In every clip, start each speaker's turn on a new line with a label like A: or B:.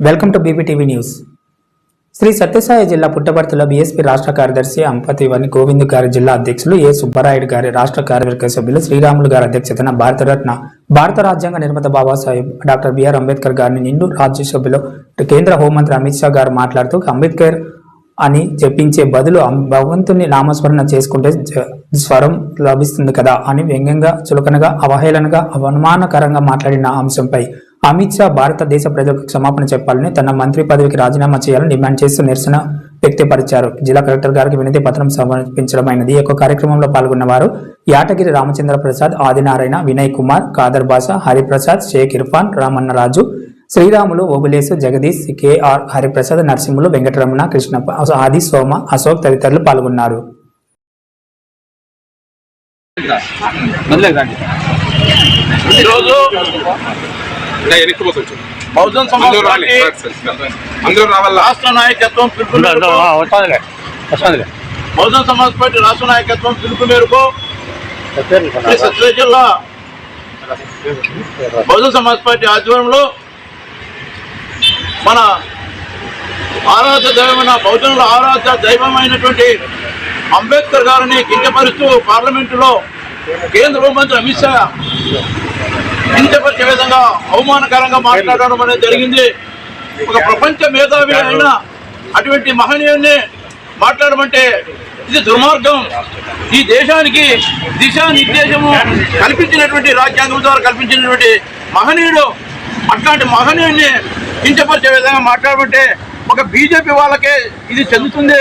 A: Welcome to BPTV news. Shri Sathya Sai జిల్లా పుట్టపర్తిలో BSP రాష్ట్ర కార్యదర్శి అంపతివని గోవింద్ గారి జిల్లా అధ్యక్షులు ఏ సుబ్బరాయుడు గారి రాష్ట్ర కార్యవర్గ సభ్యులు శ్రీరాములు గారి అధ్యక్షతన భారతరత్న భారత రాజ్యాంగ నిర్మాత బాబాసాహెబ్ డాక్టర్ బిఆర్ అంబేద్కర్ గారిని నిండు రాజ్యసభలో కేంద్ర హోంమంత్రి అమిత్ షా గారు మాట్లాడుతూ అంబేద్కర్ అని చెప్పించే బదులు భగవంతుని నామస్మరణ చేసుకుంటే స్వరం లభిస్తుంది కదా అని వ్యంగ్యంగా చులకనగా అవహేళనగా అవమానకరంగా మాట్లాడిన అంశంపై అమిత్ షా భారతదేశ ప్రజలకు క్షమాపణ చెప్పాలని తన మంత్రి పదవికి రాజీనామా చేయాలని డిమాండ్ చేస్తూ నిరసన వ్యక్తపరిచారు. జిల్లా కలెక్టర్ గారికి వినతి పత్రం సమర్పించడమైనది. ఈ యొక్క కార్యక్రమంలో పాల్గొన్న వారు యాటగిరి రామచంద్ర ప్రసాద్ ఆదినారాయణ వినయ్ కుమార్ కాదర్ బాషా హరిప్రసాద్ షేక్ ఇర్ఫాన్ రామన్నరాజు శ్రీరాములు ఓబులేసు జగదీష్ కేఆర్ హరిప్రసాద్ నరసింహులు వెంకటరమణ కృష్ణప్ప ఆది సోమ అశోక్ తదితరులు పాల్గొన్నారు.
B: ఈరోజు బహుజన్ సమాజ్. పార్టీ
C: అందరూ రావాలా?
B: రాష్ట్ర నాయకత్వం పిలుపు మేరకు బహుజన్ సమాజ్ పార్టీ రాష్ట్ర నాయకత్వం పిలుపు మేరకు జిల్లా బహుజన్ సమాజ్ పార్టీ ఆధ్వర్యంలో మన ఆరాధ్య దైవమైన బహుజనుల ఆరాధ్య దైవమైనటువంటి అంబేద్కర్ గారిని కించపరుస్తూ పార్లమెంటులో కేంద్ర హోంమంత్రి అమిత్ షా ఇంతపరిచే విధంగా అవమానకరంగా మాట్లాడడం అనేది జరిగింది. ఒక ప్రపంచ మేధావి అయిన అటువంటి మహనీయుని మాట్లాడమంటే ఇది దుర్మార్గం. ఈ దేశానికి దిశానిర్దేశము కల్పించినటువంటి రాజ్యాంగం ద్వారా కల్పించినటువంటి మహనీయుడు అట్లాంటి మహనీయుడిని కించపరిచే విధంగా మాట్లాడమంటే ఒక బీజేపీ వాళ్ళకే ఇది చెందుతుంది.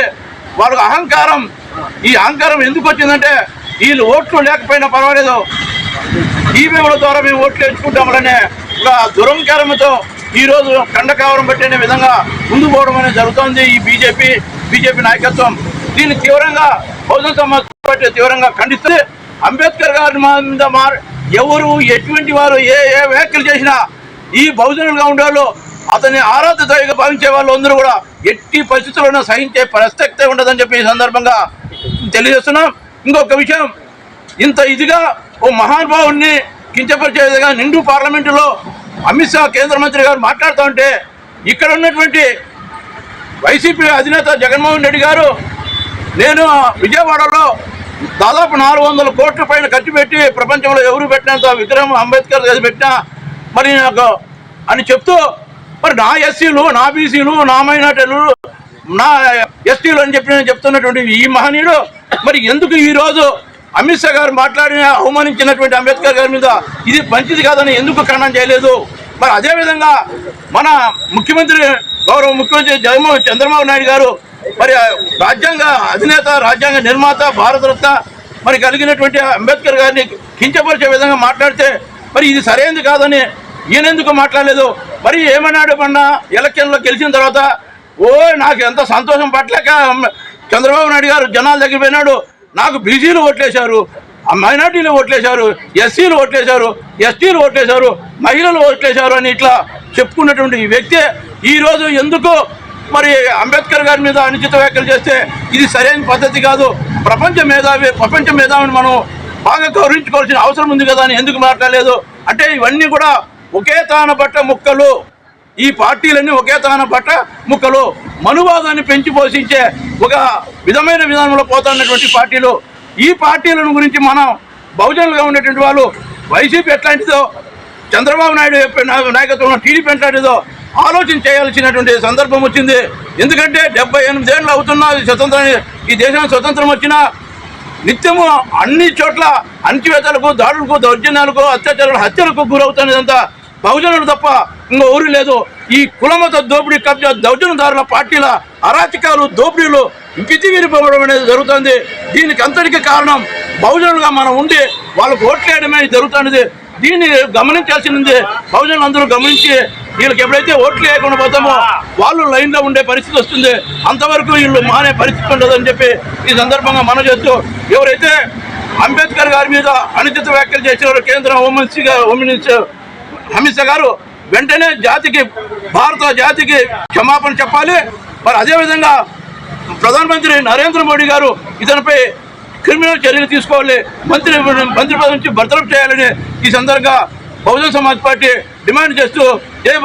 B: వాళ్ళకు అహంకారం. ఈ అహంకారం ఎందుకు వచ్చిందంటే వీళ్ళు ఓట్లు లేకపోయినా పర్వాలేదు. ఈవీఎంల ద్వారా మేము ఓట్లు ఎంచుకుంటామనే ఒక దురంకారంతో ఈ రోజు కండకావరం పట్టిన విధంగా ముందు పోవడం అనేది జరుగుతోంది. ఈ బీజేపీ బీజేపీ నాయకత్వం దీన్ని తీవ్రంగా బహుజన సమాజ్ పార్టీ తీవ్రంగా ఖండిస్తే అంబేద్కర్ గారి మీద ఎవరు ఎటువంటి వారు ఏ ఏ వ్యాఖ్యలు చేసినా ఈ బహుజనులుగా ఉండేవాళ్ళు అతని ఆరాధ భావించే వాళ్ళు అందరూ కూడా ఎట్టి పరిస్థితుల్లోనూ సహించే ప్రసక్తే ఉండదని చెప్పి ఈ సందర్భంగా తెలియజేస్తున్నాం. ఇంకొక విషయం ఇంత ఇదిగా ఓ మహానుభావుణ్ణి కించపరిచే విధంగా నిండు పార్లమెంటులో అమిత్ షా కేంద్ర మంత్రి గారు మాట్లాడుతూ ఉంటే ఇక్కడ ఉన్నటువంటి వైసీపీ అధినేత జగన్మోహన్ రెడ్డి గారు నేను విజయవాడలో దాదాపు నాలుగు వందల కోట్ల పైన ఖర్చు పెట్టి ప్రపంచంలో ఎవరు పెట్టినంత విగ్రహం అంబేద్కర్ గారు పెట్టినా మరి నాకు అని చెప్తూ మరి నా ఎస్సీలు నా బీసీలు నా మైనార్టీలు నా ఎస్టీలు అని చెప్పి నేను చెప్తున్నటువంటి ఈ మహనీయుడు మరి ఎందుకు ఈ రోజు అమిత్ షా గారు మాట్లాడిన అవమానించినటువంటి అంబేద్కర్ గారి మీద ఇది మంచిది కాదని ఎందుకు ఖండన చేయలేదు? మరి అదేవిధంగా మన ముఖ్యమంత్రి గౌరవ ముఖ్యమంత్రి జగన్మోహన్ చంద్రబాబు నాయుడు గారు మరి రాజ్యాంగ అధినేత రాజ్యాంగ నిర్మాత భారతరత్న మరి కలిగినటువంటి అంబేద్కర్ గారిని కించపరిచే విధంగా మాట్లాడితే మరి ఇది సరైనది కాదని ఈయనెందుకు మాట్లాడలేదు? మరి ఏమన్నాడు మొన్న ఎలక్షన్లో గెలిచిన తర్వాత? ఓ నాకు ఎంత సంతోషం పట్టలేక చంద్రబాబు నాయుడు గారు జనాల దగ్గర పోయినాడు. నాకు బీసీలు ఓట్లేశారు మైనార్టీలు ఓట్లేశారు ఎస్సీలు ఓట్లేశారు ఎస్టీలు ఓట్లేశారు మహిళలు ఓట్లేశారు అని ఇట్లా చెప్పుకున్నటువంటి ఈ వ్యక్తి ఈరోజు ఎందుకు మరి అంబేద్కర్ గారి మీద అనుచిత వ్యాఖ్యలు చేస్తే ఇది సరైన పద్ధతి కాదు. ప్రపంచ మేధావి ప్రపంచ మేధావిని మనం బాగా గౌరవించుకోవాల్సిన అవసరం ఉంది కదా అని ఎందుకు మాట్లాడలేదు? అంటే ఇవన్నీ కూడా ఒకే తాన బట్ట ముక్కలు. ఈ పార్టీలన్నీ ఒకే తాన ముక్కలు మనువాదాన్ని పెంచి పోషించే ఒక విధమైన విధానంలో పోతున్నటువంటి పార్టీలు. ఈ పార్టీలను గురించి మనం బహుజనులుగా ఉండేటువంటి వాళ్ళు వైసీపీ ఎట్లాంటిదో చంద్రబాబు నాయుడు నాయకత్వంలో టీడీపీ ఎట్లాంటిదో ఆలోచన చేయాల్సినటువంటి సందర్భం వచ్చింది. ఎందుకంటే డెబ్బై ఎనిమిదేళ్ళు అవుతున్నా ఈ స్వతంత్రాన్ని ఈ దేశానికి స్వతంత్రం వచ్చినా నిత్యము అన్ని చోట్ల అణచివేతలకు దాడులకు దౌర్జన్యాలకు అత్యాచారాలకు హత్యలకు గురవుతున్నదంతా బహుజనులు తప్ప ఇంకో ఊరు లేదు. ఈ కులమత దోపిడీ కబ్జా దౌర్జన్యదారుల పార్టీల అరాచకాలు దోపిడీలు విరిపోవడం అనేది జరుగుతుంది. దీనికి అంతటికి కారణం బహుజనులుగా మనం ఉండి వాళ్ళకు ఓట్లేయడమే జరుగుతున్నది. దీన్ని గమనించాల్సింది బహుజనులు అందరూ గమనించి వీళ్ళకి ఎప్పుడైతే ఓట్లు వేయకుండా పోతామో వాళ్ళు లైన్లో ఉండే పరిస్థితి వస్తుంది. అంతవరకు వీళ్ళు మానే పరిస్థితి ఉండదని చెప్పి ఈ సందర్భంగా మనం చేస్తూ ఎవరైతే అంబేద్కర్ గారి మీద అనుచిత వ్యాఖ్యలు చేసిన కేంద్ర హోంమంత్రి గారు హోంమినిస్టర్ అమిత్ షా గారు వెంటనే జాతికి భారత జాతికి క్షమాపణ చెప్పాలి. మరి అదేవిధంగా ప్రధానమంత్రి నరేంద్ర మోడీ గారు ఇతనిపై క్రిమినల్ చర్యలు తీసుకోవాలి. మంత్రి మంత్రి పదవి నుంచి భర్తలు చేయాలని ఈ సందర్భంగా బహుజన సమాజ్ పార్టీ డిమాండ్ చేస్తూ జై